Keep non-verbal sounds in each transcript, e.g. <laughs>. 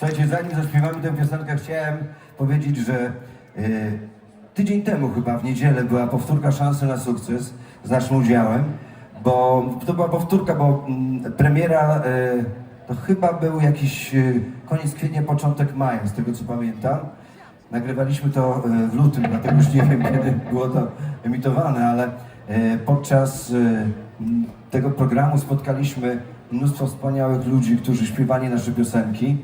Słuchajcie, zanim zaśpiewamy tę piosenkę, chciałem powiedzieć, że y, tydzień temu chyba w niedzielę była powtórka szansy na sukces z naszym udziałem, bo to była powtórka, bo mm, premiera y, to chyba był jakiś y, koniec kwietnia, początek maja, z tego co pamiętam. Nagrywaliśmy to y, w lutym, dlatego już nie wiem <laughs> kiedy było to emitowane, ale podczas tego programu spotkaliśmy mnóstwo wspaniałych ludzi, którzy śpiewali nasze piosenki.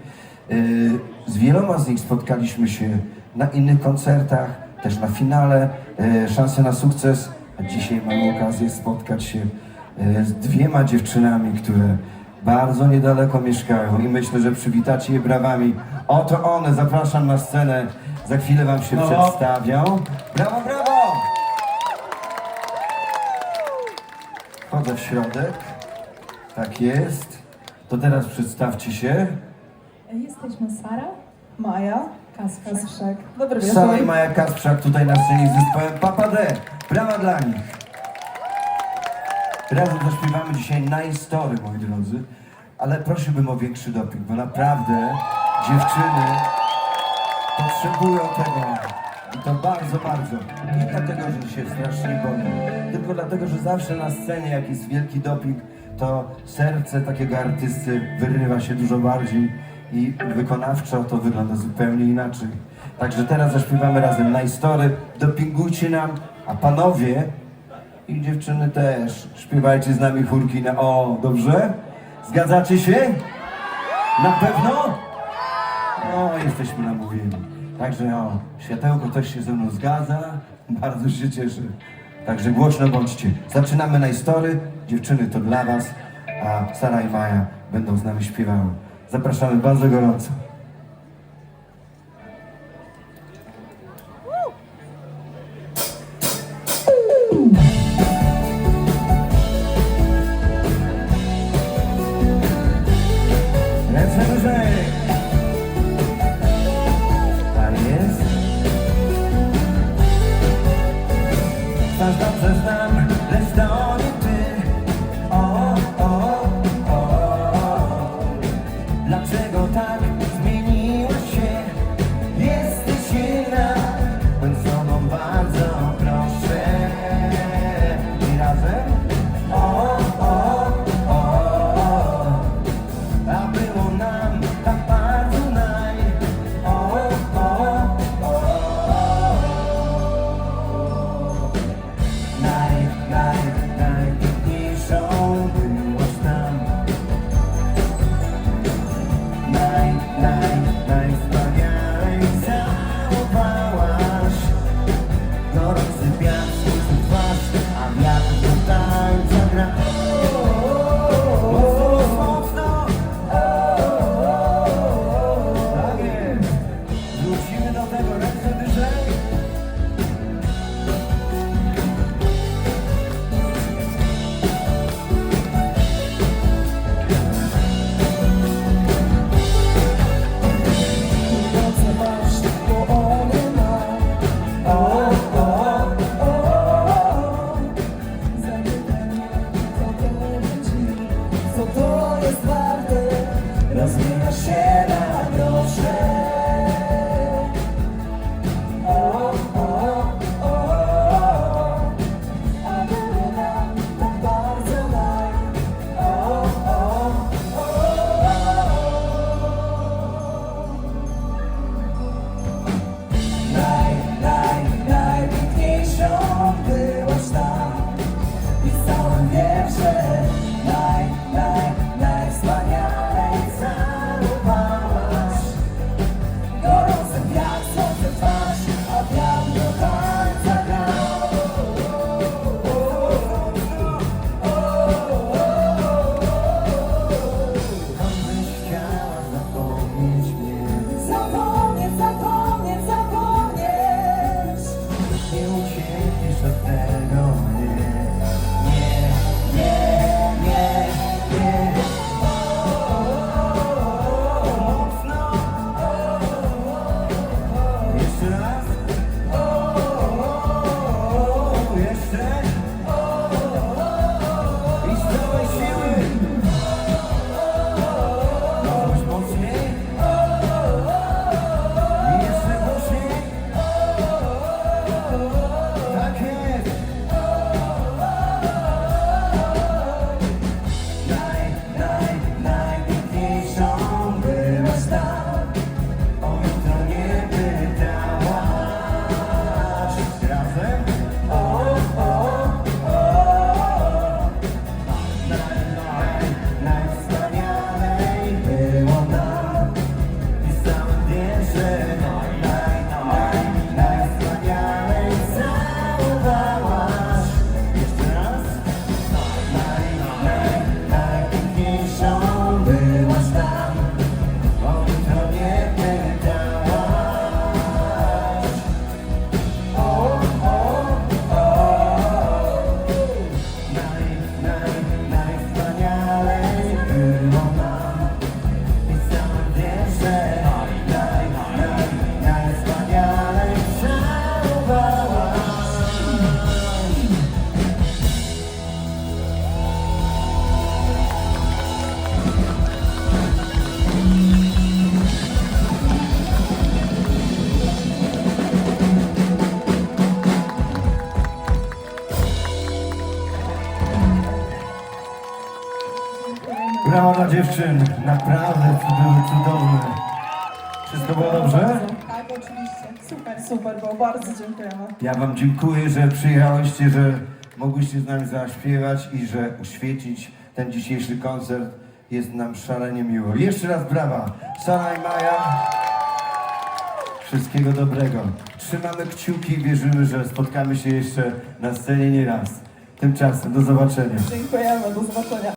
Y, Z wieloma z nich spotkaliśmy się na innych koncertach, też na finale y, Szanse na sukces. A dzisiaj mamy okazję spotkać się y, z dwiema dziewczynami, które bardzo niedaleko mieszkają i myślę, że przywitacie je brawami. Oto one, zapraszam na scenę. Za chwilę wam się No. przedstawią. Brawo, brawo! Wchodzę w środek. Tak jest. To teraz przedstawcie się. Jesteśmy Sara, Maja, Kasprzak. Dobry wieczór. Sara i Maja Kasprzak tutaj na scenie z zespołem Papa D. Brawa dla nich. Razem zaśpiewamy dzisiaj Nice Story, moi drodzy. Ale prosiłbym o większy doping, bo naprawdę dziewczyny potrzebują tego. I to bardzo, bardzo. Nie dlatego, że się strasznie boją, tylko dlatego, że zawsze na scenie, jak jest wielki doping, to serce takiego artysty wyrywa się dużo bardziej i wykonawczo to wygląda zupełnie inaczej. Także teraz zaśpiewamy razem Nice Story. Dopingujcie nam, a panowie i dziewczyny też śpiewajcie z nami chórki na o, dobrze? Zgadzacie się? Na pewno? No, jesteśmy namówieni. Także o, światełko też się ze mną zgadza. Bardzo się cieszę. Także głośno bądźcie. Zaczynamy na historii. Dziewczyny to dla was, a Sara i Maja będą z nami śpiewały. Zapraszamy bardzo gorąco. rozwija się dziewczyn, naprawdę były cudowne. Wszystko było dobrze? Tak, oczywiście. Super, super, było bardzo dziękujemy. Ja wam dziękuję, że przyjechałyście, że mogłyście z nami zaśpiewać i że uświecić ten dzisiejszy koncert. Jest nam szalenie miło. Jeszcze raz brawa. Sara i Maja. Wszystkiego dobrego. Trzymamy kciuki i wierzymy, że spotkamy się jeszcze na scenie nie raz. Tymczasem do zobaczenia. Dziękujemy, do zobaczenia.